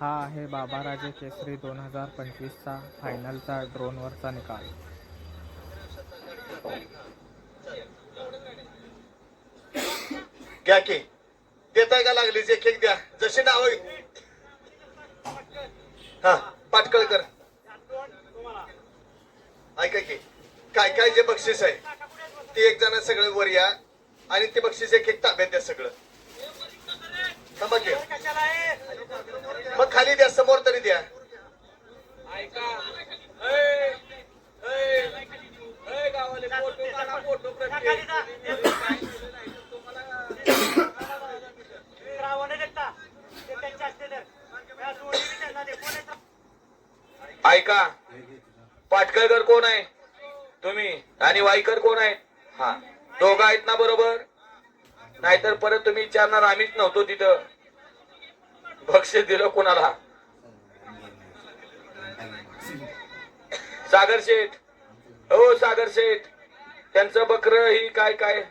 हा आहे बाबाराजे केसरी दोन हजार पंचवीसचा फायनलचा ड्रोनवरचा निकाल. घ्या की. देताय का लागली? एक एक द्या. जशी नाव हा पाटकळ कर. ऐका की. काय काय जे बक्षीस आहे ते एक जण सगळं वर या आणि ते बक्षीस एक एक ताब्यात द्या सगळं. मग खाली द्या समोर तरी द्या. ऐका. पाटकळकर कोण आहे? तुम्ही. आणि वाईकर कोण आहे? हा. दोघं आहेत ना बरोबर? नाहीतर परत तुम्ही विचारणार आम्हीच नव्हतो तिथं. बक्षीस दिलं कोणाला? सागर शेठ. हो सागर शेठ. त्यांचं बकर ही काय काय?